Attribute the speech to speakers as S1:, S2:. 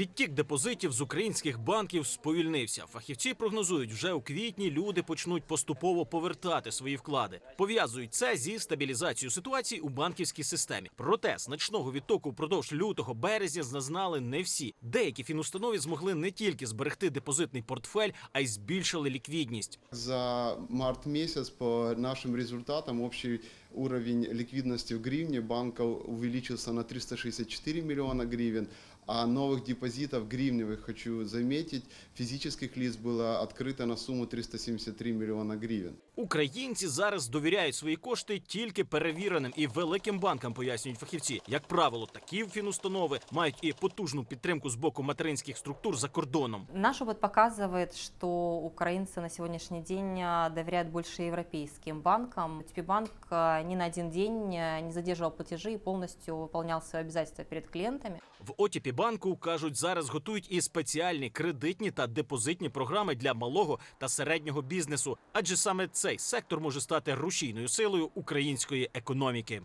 S1: Відтік депозитів з українських банків сповільнився. Фахівці прогнозують, вже у квітні люди почнуть поступово повертати свої вклади. Пов'язують це зі стабілізацією ситуації у банківській системі. Проте значного відтоку впродовж лютого березня зазнали не всі. Деякі фінустанови змогли не тільки зберегти депозитний портфель, а й збільшили ліквідність.
S2: За март месяц по нашим результатам общий уровень ликвидности в гривне банка увеличился на 364 миллиона гривен, а новых депозитов гривневых, хочу заметить, физических лиц было открыто на сумму 373 миллиона гривен.
S1: Українці зараз довіряють свої кошти тільки перевіреним і великим банкам, пояснюють фахівці. Як правило, такі фінустанови мають і потужну підтримку з боку материнських структур за кордоном.
S3: Наш опыт показывает, что украинцы на сегодняшний день а, доверяют больше европейским банкам. Банк ни на один день а, не задерживал платежи и полностью выполнял свои обязательства перед клиентами.
S1: В Отіпі банку кажуть, зараз готують і спеціальні кредитні та депозитні програми для малого та середнього бізнесу, адже саме цей сектор може стати рушійною силою української економіки.